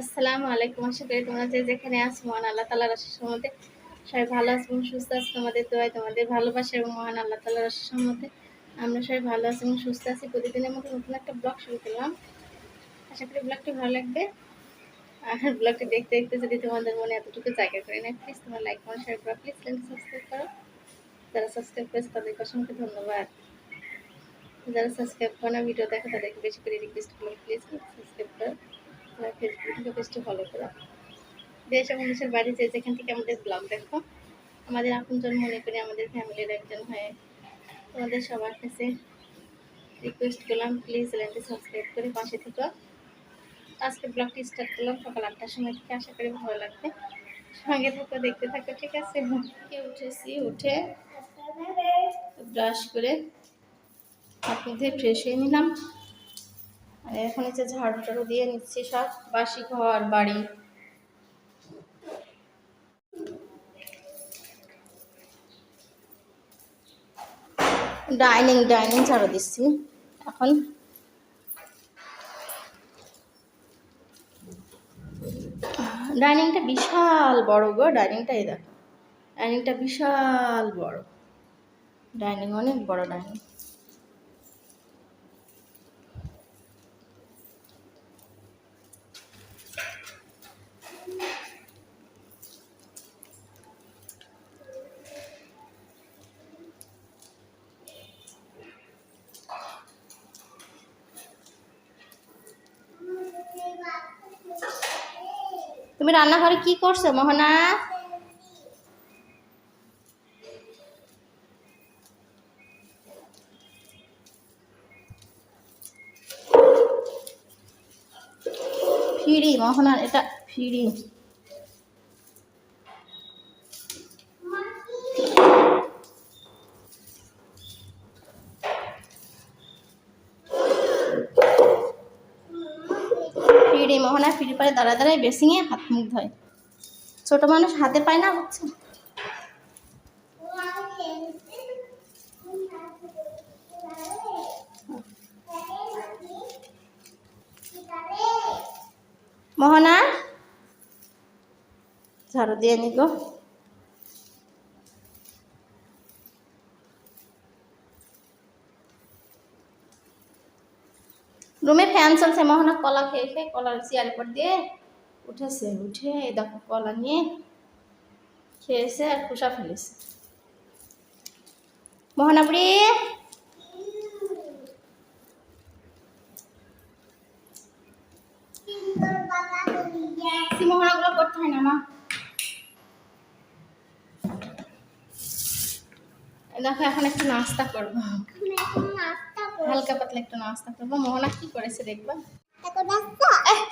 আসসালামু আলাইকুম, আশা করি তোমরা যে যেখানে আছো, মহান আল্লাহ তালার আশিস মধ্যে সবাই ভালো আছো এবং সুস্থ আছো। তোমাদের দোয়ায়, তোমাদের ভালোবাসা এবং মহান আল্লাহ তালার আশিস মধ্যে আমরা সবাই ভালো আছি এবং সুস্থ আছি। প্রতিদিনের মতো নতুন একটা ব্লগ শুরু করলাম। আশা করি ব্লগটি ভালো লাগবে। আর ব্লগটি দেখতে দেখতে যদি তোমাদের মনে এতটুকু জায়গা করে নেয় প্লিজ তোমার লাইক করো শেয়ার করো। প্লিজ চ্যানেলটি সাবস্ক্রাইব করো। যারা সাবস্ক্রাইব করেছে, তাদেরকে অসংখ্য ধন্যবাদ। যারা সাবস্ক্রাইব করে না ভিডিও দেখো, তাদেরকে বেশি করে রিকোয়েস্ট করো। প্লিজ সাবস্ক্রাইব করো। ফেসবুক পেজটি ফলো করো। দেশ এবং দেশের বাড়ি যে যেখান থেকে আমাদের ব্লগ দেখো, আমাদের আপনজন মনে করে আমাদের ফ্যামিলির একজন হয়ে তোমাদের সবার কাছে রিকোয়েস্ট করলাম প্লিজ চ্যানেলটি সাবস্ক্রাইব করে পাশে থেকো। আজকে ব্লগটি স্টার্ট করলাম সকাল আটটার সময় থেকে, আশা করি ভালো লাগবে। সঙ্গে থাকো, দেখতে থাকো, ঠিক আছে? উঠেছি উঠে? ব্রাশ করে মুখে ফ্রেশ হয়ে নিলাম। আর এখন হচ্ছে ঝাড়ু টাড়ু দিয়ে নিচ্ছি সব, বাসি ঘর, বাড়ি। ডাইনিং ডাইনিং ঝাড়ু দিচ্ছি এখন। ডাইনিংটা বিশাল বড় গো, ডাইনিংটা এই দেখো। ডাইনিংটা বিশাল বড়। ডাইনিং অনেক বড় ডাইনিং। তুমি রান্নাঘরে কি করছ মোহনা? ফিরি মোহনার এটা ফিরি। ফিরি ফিরি দাঁড়ায় দাঁড়ায় বেসিংয়ে হাত মুখ ধয়। ছোটো মানুষ হাতে পায় না, হচ্ছে? মোহনা, ঝাড়ু দিয়ে নিল রুমে ফ্যান চলছে মোহনা কলা খেয়ে খেয়ে কলার চেয়ার পর দিয়ে উঠেছে, উঠে এই দেখো কলা নিয়ে খেয়েছে আর খোসা ফেলেছে। মোহনা বুড়ি। না দেখো এখন একটু নাস্তা করব। হালকা পাতলা একটু নাস্তা করব। মোহনা কি করেছে দেখবা?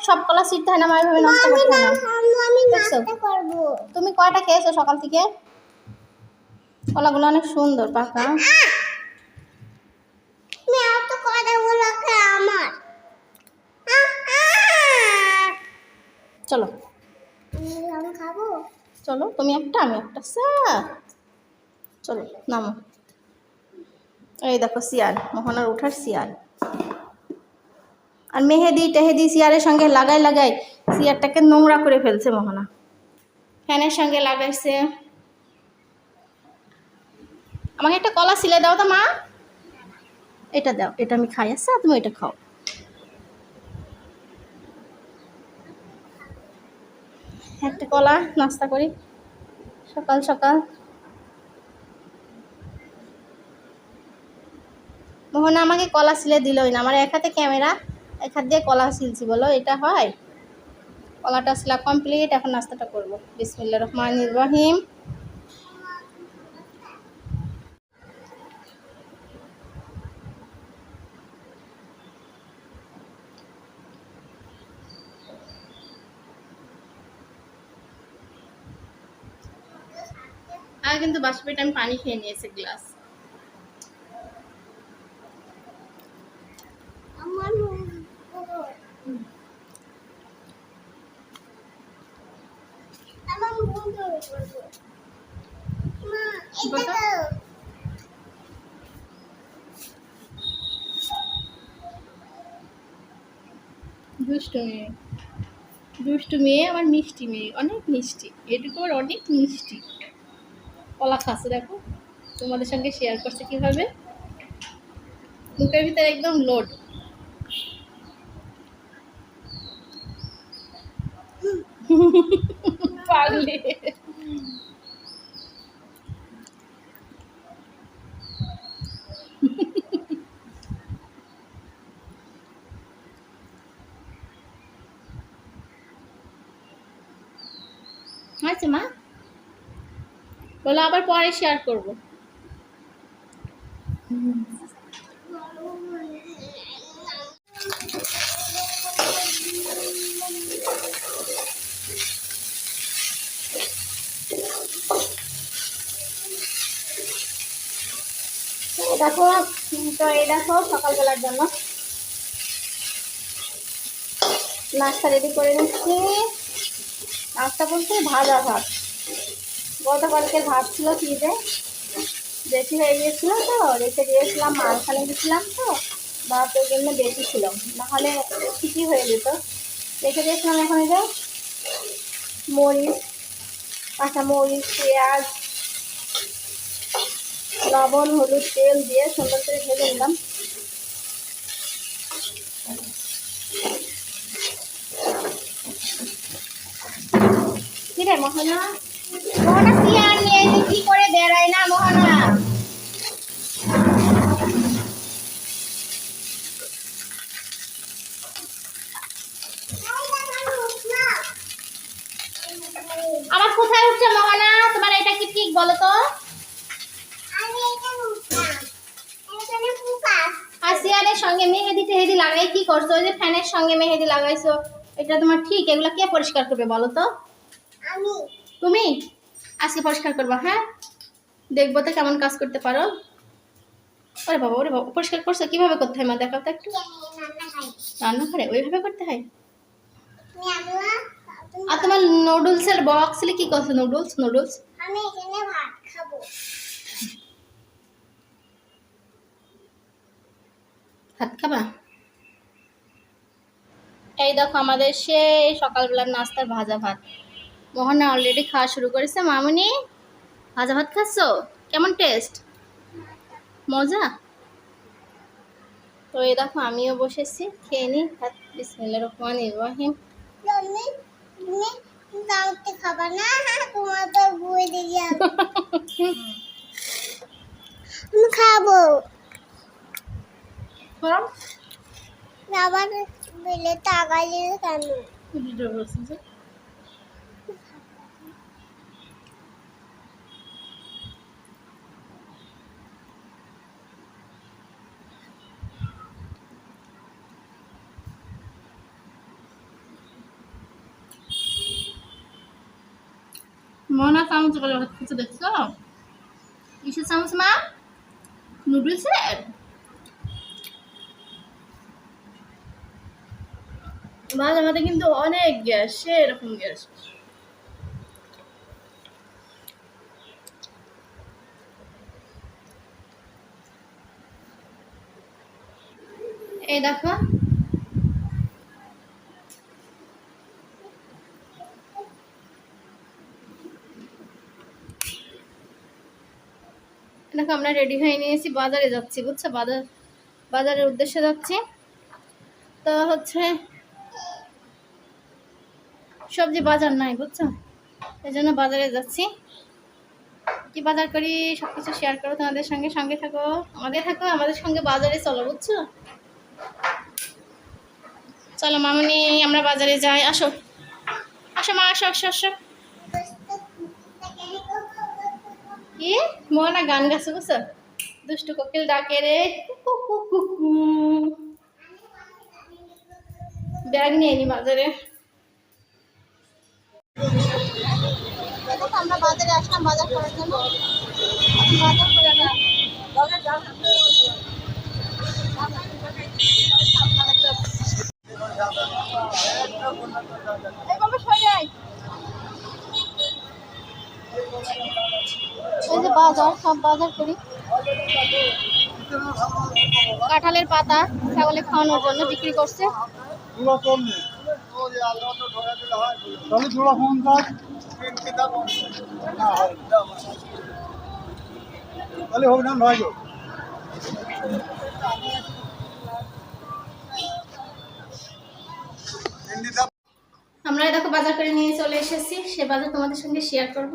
সব কলা ছিটতে হয় না মা এভাবে করতে না। তুমি কয়টা খেয়েছো সকাল থেকে? কলাগুলো অনেক সুন্দর পাকা। চলো। চলো তুমি একটা আমি একটা। চলো নামো। এই দেখো শিয়াল মোহনার উঠার শিয়াল আর মেহেদি টেহেদি শিয়ারের সঙ্গে লাগাই লাগাই শিয়ারটাকে নোংরা করে ফেলছে মোহনা। ফ্যানের সঙ্গে লাগাইছে। আমাকে একটা কলা সিলে দাও তো মা। এটা দাও, এটা আমি খাই আসছে তুমি এটা খাও। একটা কলা, নাস্তা করি। সকাল সকাল। মোহনা আমাকে কলা সিলে দিলই না। আমার এক হাতে ক্যামেরা, এক হাত দিয়ে কলা সিলছি বলো, এটা হয়? কলাটা সিলা কমপ্লিট এখন নাস্তাটা করব। বিসমিল্লা রহমান রহিম। আর কিন্তু বাষ্পীটা আমি পানি খেয়ে নিয়েছি গ্লাস দুষ্টুমি দুষ্টু মেয়ে আমার মিষ্টি মেয়ে। অনেক মিষ্টি। এটুকু আবার অনেক মিষ্টি। কলা খাচ্ছে দেখো। তোমাদের সঙ্গে শেয়ার করছে কীভাবে? মুখের ভিতরে একদম লোড পাগলি আচ্ছা মা। বলো আবার পরে শেয়ার করব। দেখো, তো এই দেখো সকালবেলার জন্য। নাস্তা রেডি করে নিচ্ছি। নাস্তা বলতে ভাজা ভাত। গতকালকে ভাত ছিল ফ্রিজে বেশি হয়ে গিয়েছিল তো, রেখে দিয়েছিলাম মাল মালখানে গেছিলাম তো, ভাত ওই জন্য বেশি ছিল। নাহলে ঠিকই হয়ে যেত। রেখে দিয়েছিলাম এখন যে মরিচ কাঁচা মরিচ পেঁয়াজ লবণ, হলুদ, তেল দিয়ে সুন্দর করে ভেজে নিলাম। কি রে মোহনা মোহনা সিয়ার নিয়ে যে কি করে বেড়ায় না মোহনা আবার কোথায় উঠছে মোহনা তোমার এটা কি ঠিক বলো তো আর সিয়ারের সঙ্গে মেহেদি টেহেদি লাগাই কি করছ? ওই যে ফ্যানের সঙ্গে মেহেদি লাগাইছো এটা তোমার ঠিক? এগুলো কে পরিষ্কার করবে বলো তো? তুমি? আজকে পরিষ্কার করবা হ্যাঁ? দেখব তো কেমন কাজ করতে পারো। ওরে বাবা ওরে বাবা পরিষ্কার করছ? কীভাবে করতে হয় মা? দেখাও তো একটু। রান্না করে ওইভাবে করতে হয়? আর তোমার নুডলসের বক্স কি করছ? Noodles noodles? আমি এখানে ভাত খাব। ভাত খাবা? এই দেখো আমাদের সেই সকালবেলার নাস্তার ভাজা ভাত। মোহনা অলরেডি খাওয়া শুরু করেছে। মামুনি ভাজা ভাত খাচ্ছো? কেমন টেস্ট মজা? তো এই দেখো আমিও বসেছি খেয়ে নিই ভাত বিসমিল্লা রহমান ইব্রাহিম খাবা না? তোমার তো খাব। আবার বেলে তাকাইলে কেন? মনা চামচ করে ভাত দেখছ? কিসের চামচ মা? নুডলসের? মাঝে মাঝে কিন্তু অনেক গ্যাস, সেরকম গ্যাস। এই দেখো। দেখো, আমরা রেডি হয়ে নিয়েছি, বাজারে যাচ্ছি, বুঝছ? বাজার বাজারের উদ্দেশ্যে যাচ্ছি। তো হচ্ছে সবজি বাজার নাই, বুঝছ? এই জন্য বাজারে যাচ্ছি। কি বাজার করি সব কিছু শেয়ার করো, তোমাদের সঙ্গে সঙ্গে থাকো। আমাদের থাকো, আমাদের সঙ্গে বাজারে চলো, বুঝছ? চলো মামনি, আমরা বাজারে যাই, আসো। আসো মা, আসো আসো আসো। কি? মোহনা গান গাছে বুঝছ? দুষ্টু কোকিল ডাকে রে। ব্যাগ নিয়ে নি বাজারে। আমরা বাজারে বাজার এই যে বাজার, সব বাজার করি। কাঁঠালের পাতা ছাগলে খাওয়ানোর জন্য বিক্রি করছে। তাহলে ফোন তাহলে হোক না ভাই আমরা দেখো বাজার করে নিয়ে চলে এসেছি। সে বাজার তোমাদের সঙ্গে শেয়ার করব।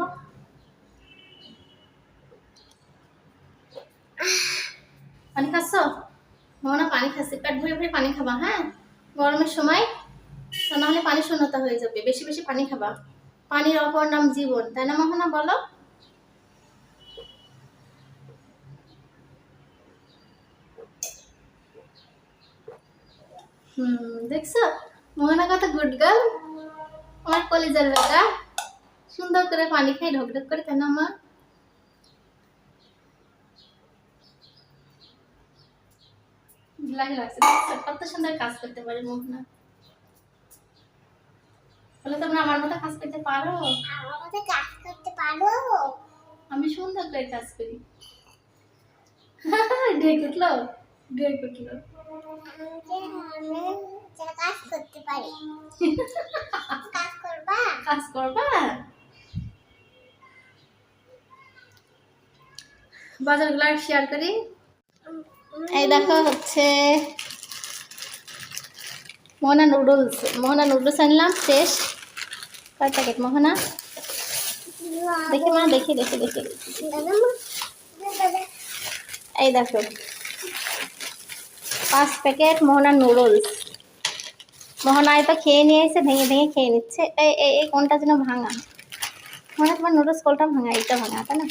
পানি খাচ্ছ? মোহনা পানি খাচ্ছি। পেট ভরে ভরে পানি খাবা হ্যাঁ? গরমের সময় তা নাহলে পানি শূন্যতা হয়ে যাবে। বেশি বেশি পানি খাবা। পানির অপর নাম জীবন। তাই না মোহনা, বলো? দেখছ? মোহনা কত গুড গার্ল আমার কলেজের বেটা। সুন্দর করে পানি খাই ঢক ঢক করে, তাই না মা? লাগে লাগছে কত সুন্দর কাজ করতে পারে মোহনা। বলে তোমরা আমার মতো কাজ করতে পারো? আমার মতো কাজ করতে পারো। আমি সুন্দর করে কাজ করি। উঠল উঠল কাজ করতে পারি। কাজ করবা? কাজ করবা? বাজারগুলো শেয়ার করি। এই দেখো হচ্ছে মোহনা নুডলস মোহনা নুডলস আনলাম শেষ কয় প্যাকেট মোহনা? দেখি মা, দেখি দেখি দেখি। এই দেখো, পাঁচ প্যাকেট মোহনা নুডলস মোহনায় তো খেয়ে নিয়ে এসে ভেঙে ভেঙে খেয়ে নিচ্ছে। এই এই কোনটা যেন ভাঙা? হয় তোমার নুডলস কোনটা ভাঙা, এইটা ভাঙা, তাই না?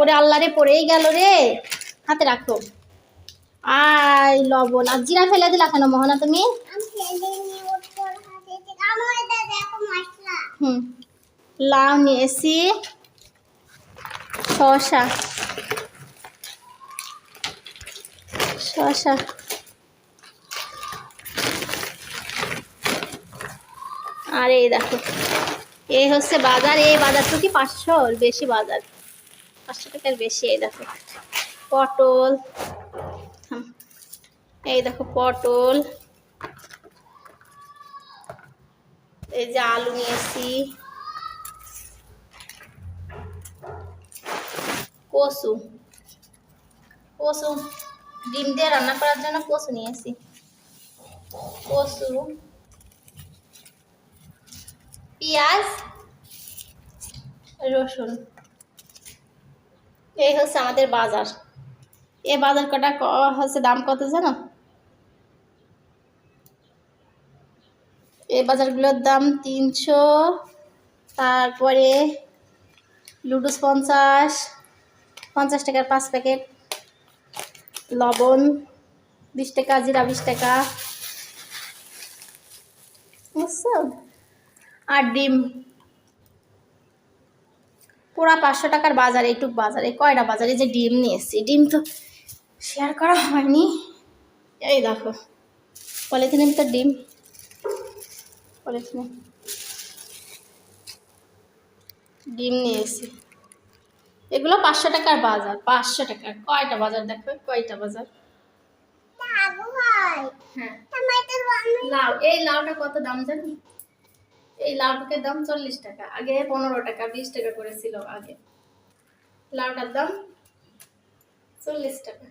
ওরে আল্লাহ রে, পড়েই গেল রে। হাতে রাখো। আই লবণ। আর জিরা ফেলে দিলা কেন, মোহনা তুমি আমি ফেলে নিয়ে উত্তর হাতে থেকে আমার এটা দেখো মশলা হুম লাউ নিয়েছি। শসা। শসা। আর এই দেখো। এই হচ্ছে বাজার। এই বাজার কি পাঁচশো বেশি বাজার। পাঁচশো টাকার বেশি, এই দেখো। পটল। এই দেখো, পটল। এই যে আলু নিয়েছি। কচু কচু ডিম দিয়ে রান্না করার জন্য কচু নিয়েছি। কচু পেঁয়াজ। রসুন। এই হচ্ছে আমাদের বাজার। এ বাজার কটা হচ্ছে দাম কত জানো? এই বাজারগুলোর দাম তিনশো, তারপরে লুডুস পঞ্চাশ পঞ্চাশ টাকার পাঁচ প্যাকেট লবণ, বিশ টাকা, জিরা বিশ টাকা। আর ডিম। পুরা পাঁচশো টাকার বাজার, এইটুক বাজার। কয়টা বাজারে যে ডিম নিয়ে এসেছি? ডিম তো শেয়ার করা হয়নি। এই দেখো, পলিথিনের ভিতর ডিম। ডিম নিয়ে এগুলো পাঁচশো টাকার বাজার পাঁচশো টাকার কয়টা বাজার দেখো কয়টা বাজার? আবু হ্যাঁ। লাউ এই লাউটা কত দাম জানি? এই লাউটার দাম চল্লিশ টাকা আগে পনেরো টাকা বিশ টাকা করেছিল আগে। লাউটার দাম চল্লিশ টাকা।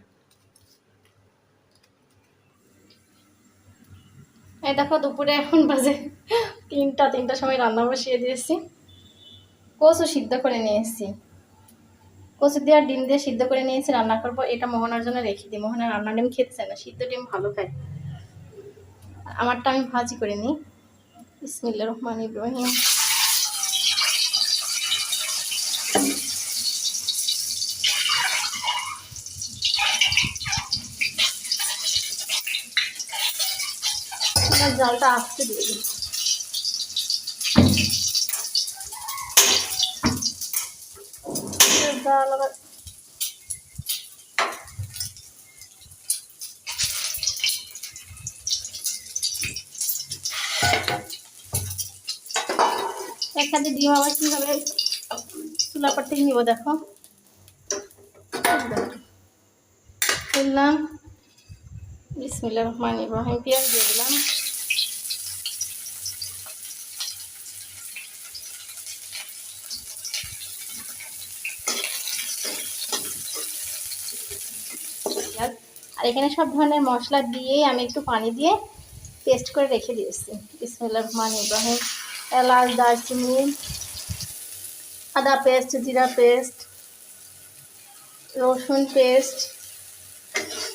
এই দেখো দুপুরে এখন বাজে তিনটা, তিনটার সময় রান্না বসিয়ে দিয়েছি। কচু সিদ্ধ করে নিয়ে এসেছি কচু দিয়ে আর ডিম দিয়ে সিদ্ধ করে নিয়েছি, রান্না করব। এটা মোহনার জন্য রেখে দিই। মোহনা রান্না ডিম খেতে না, সিদ্ধ ডিম ভালো খায়। আমারটা আমি ভাজি করে নিই। ইসমিল্লা রহমান ইব্রাহিম এবার জলটা আসতে দিয়ে দিই ডাল আবার এক হাতে ডিম আবার কীভাবে চুলাপার থেকে নিব দেখো। করলাম বিসমিল্লা রহমান ইব্রাহিম পেঁয়াজ দিয়ে দিলাম। পেঁয়াজ। আর এখানে সব ধরনের মশলা দিয়ে আমি একটু পানি দিয়ে পেস্ট করে রেখে দিয়েছি। বিসমিল্লা রহমান ইব্রাহিম এলাচ, দারচিনি, আদা পেস্ট জিরা পেস্ট রসুন পেস্ট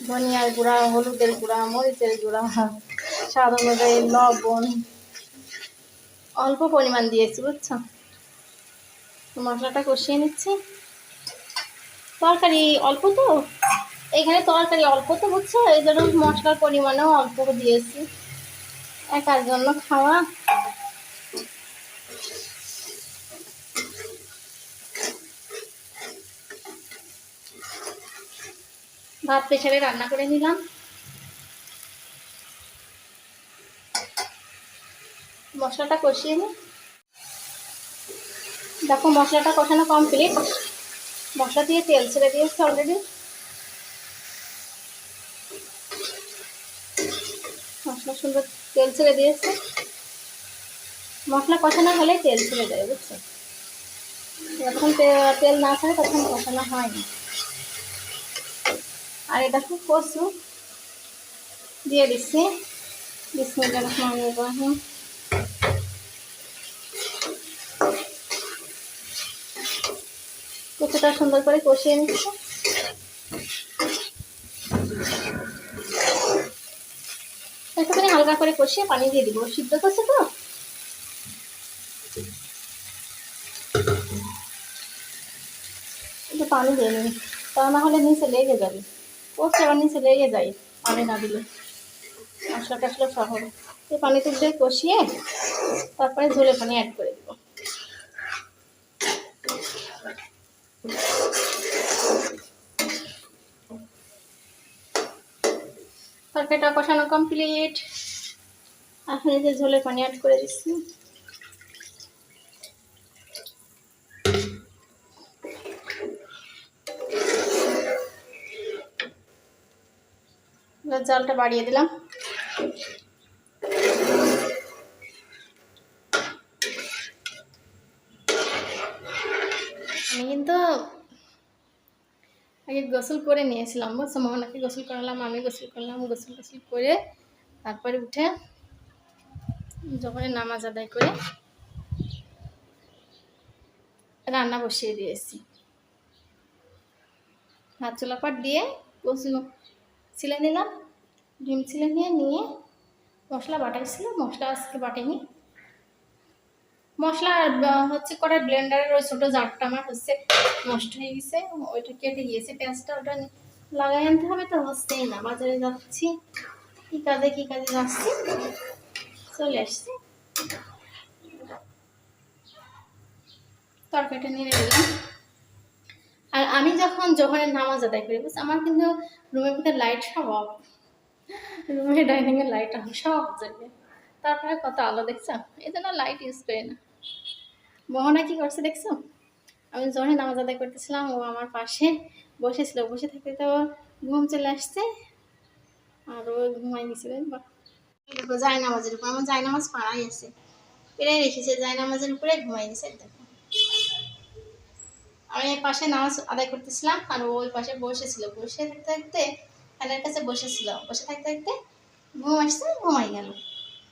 ধনিয়ার গুঁড়া, হলুদের গুঁড়া, মরিচের গুঁড়া, স্বাদ অনুযায়ী লবণ। অল্প পরিমাণ দিয়েছি, বুঝছ? মশলাটা কষিয়ে নিচ্ছি। তরকারি অল্প তো? এখানে তরকারি অল্প তো বুঝছ এই জন্য মশলার পরিমাণও অল্প দিয়েছি। একার জন্য খাওয়া। ভাত প্রেশারে রান্না করে নিলাম। মশলাটা কষিয়ে নিই। দেখো, মশলাটা কষানো কমপ্লিট মশলা দিয়ে তেল ছেড়ে দিয়েছে অলরেডি মশলা সুন্দর তেল ছেড়ে দিয়েছে। মশলা কষানো হলে তেল ছেড়ে দেয়, বুঝছ? যখন তেল না ছাড়ে তখন কষানো হয় না আর এটা খুব কচু দিয়ে দিচ্ছি। বিসমিল্লাহ রহমান সুন্দর করে কষিয়ে নিচ্ছি। হালকা করে কষিয়ে পানি দিয়ে দিব। সিদ্ধ করছে তো? পানি দিয়ে নিন তা না হলে নিচে লেগে যাবে। কষে আবার নিচে লেগে যায় পানি না দিলে। মশলা টশলা সহ। এই পানি তুলতে কষিয়ে তারপরে ঝোলে পানি অ্যাড করে দিব। তরকারিটা কষানো কমপ্লিট এখন এই যে ঝোলের পানি অ্যাড করে দিচ্ছি। জালটা বাড়িয়ে দিলাম। আমি কিন্তু আগে গোসল করে নিয়েছিলাম, বুঝছ? মোহনাকে গোসল করালাম, আমি গোসল করলাম গোসল গোসল করে তারপরে উঠে যখন নামাজ আদায় করে রান্না বসিয়ে দিয়েছি। হাত চুলাপাট দিয়ে কচু ছিলে নিলাম, ডিম ছিলে নিয়ে নিয়ে মশলা বাটাইছিল মশলা আজকে বাটেনি। মশলা হচ্ছে করার ব্লেন্ডারের ওই ছোটো জারটা আমার হচ্ছে নষ্ট হয়ে গেছে, ওইটা কেটে গিয়েছে পেঁয়াজটা ওটা লাগাই আনতে হবে, তো হচ্ছেই না। বাজারে যাচ্ছি, কী কাজে কী কাজে যাচ্ছি? চলে আসছি। তরকারিটা নিয়ে নিলাম। আর আমি যখন জোহরের নামাজ আদায় করি, বুঝছি? আমার কিন্তু রুমের ভিতরে লাইট সব অফ রুমের ডাইনিংয়ের লাইট অফ সব জ্বলে তারপরে কত আলো দেখছ? এই জন্য লাইট ইউজ করি না। মোহনা কি করছে দেখছ? আমি যখন নামাজ আদায় করতেছিলাম, ও আমার পাশে বসেছিল। বসে থাকতে তো ঘুম চলে আসছে। আর ও ঘুমাই বা দেখো জায় নামাজের উপর। আমার জায় নামাজ পাড়াই আছে। পেরাই রেখেছে জায় নামাজের উপরে ঘুমাই গেছে দেখো। আমি এই পাশে নামাজ আদায় করতেছিলাম, আর ওই পাশে বসেছিল। বসে থাকতে থাকতে ফ্যানের কাছে বসেছিল। বসে থাকতে থাকতে ঘুম আসছে, ঘুমাই গেল।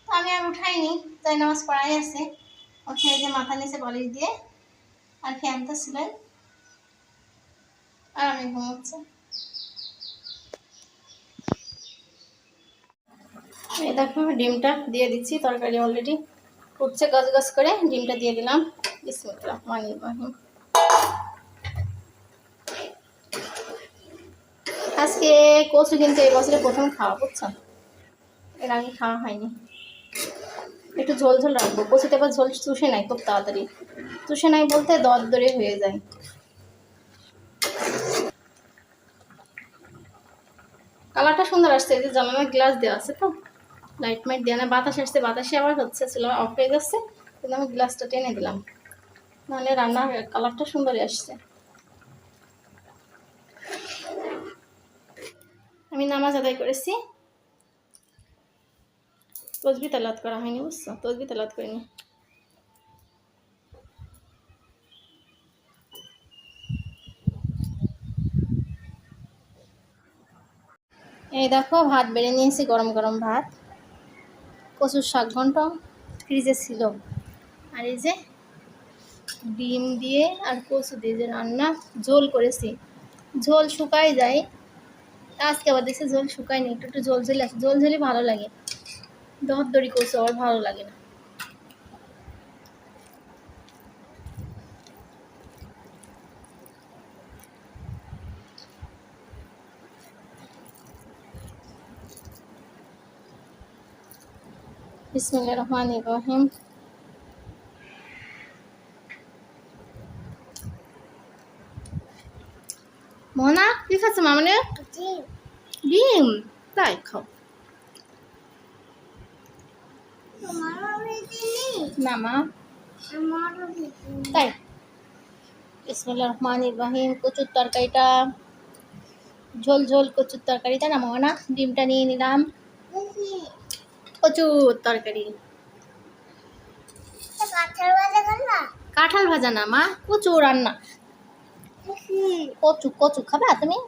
তো আমি আর উঠাইনি তাই নামাজ পড়াই আছে। ওকে যে মাথা নিচে বালিশ দিয়ে আর ফ্যানটা ছিলেন। আর আমি ঘুমোচ্ছে। এই দেখো, ডিমটা দিয়ে দিচ্ছি, তরকারি অলরেডি উঠছে গাছ গাছ করে ডিমটা দিয়ে দিলাম। বিসমিল্লাহ রহমানির রহিম। আজকে কচু কিন্তু এই বছরে প্রথম খাওয়া, বুঝছ? এর আগে খাওয়া হয়নি। একটু ঝোল ঝোল রাখব। কচুতে আবার ঝোল চুষে নাই খুব তাড়াতাড়ি। চুষে নাই বলতে দর দরে হয়ে যায়। কালারটা সুন্দর আসছে, এই যে জানালার গ্লাস দেওয়া আছে তো? লাইট মাইট দেওয়া না বাতাস আসছে, বাতাসে আবার হচ্ছে ছিল অফ হয়ে যাচ্ছে। কিন্তু আমি গ্লাসটা টেনে দিলাম। নাহলে রান্নার কালারটা সুন্দরই আসছে। আমি নামাজ আদায় করেছি। তসবি তালাত করা হয়নি, বুঝছ? তসবি তালাত করিনি। এই দেখো, ভাত বেড়ে নিয়েছি গরম গরম ভাত। কচুর শাক, ঘন্ট ফ্রিজে ছিল। আর এই যে ডিম দিয়ে আর কচু দিয়ে যে রান্না, ঝোল করেছি। ঝোল শুকাই যায়। আজকে আবার দেখছি ঝোল শুকায়নি, একটু একটু ঝোল ঝোল আছে ঝোল ঝোলই ভালো লাগে। দর দড়ি কচু আবার ভালো লাগে না। বিসমিল্লাহ রহমান রহিম মোহনা কি খাচ্ছ মামনে ডিম তাই খাও না মা তাই বিসমিল্লাহ রহমান ইব্রাহিম কচুর তরকারিটা ঝোল ঝোল কচুর তরকারি তাই না মোহনা ডিমটা নিয়ে নিলাম কচুর তরকারি। কাঁঠাল কাঁঠাল ভাজা না মা কচু রান্না। কচু কচু খাবা তুমি?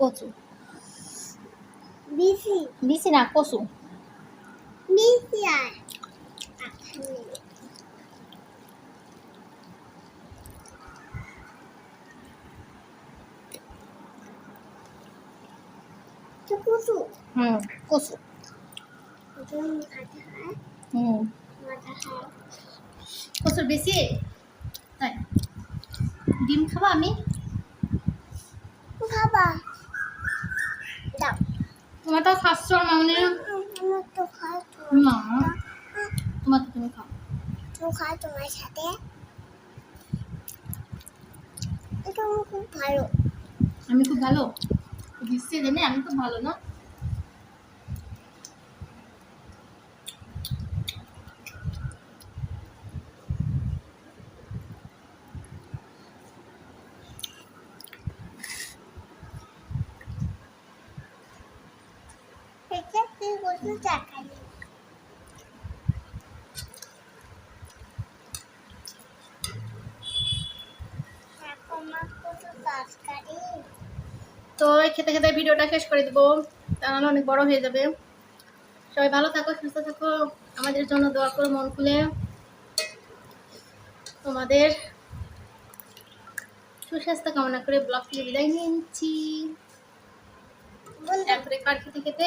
কচু। বিসি। দিছি না কচু। বিসি আর কুসু হুম কচু। হুম কচুর বেশি? তাই। ডিম খাবা আমি? খাবা। দাও। তোমার তো খাচ্ছ মানে আমার তো খাই তো। না। তোমার তো তুমি খাও। তো খাই তোমার সাথে। এটা খুব ভালো। আমি খুব ভালো? দিচ্ছি জেনে আমি খুব ভালো না এটা তুই বসে চাকালি আমার কত তরকারি তো খেতে খেতে ভিডিওটা শেষ করে দেবো। তাহলে অনেক বড় হয়ে যাবে। সবাই ভালো থাকো সুস্থ থাকো। আমাদের জন্য দোয়া করো মন খুলে। তোমাদের সুস্বাস্থ্য কামনা করে ব্লগ থেকে বিদায় নিয়ে নিচ্ছি তারপরে কার খেতে খেতে?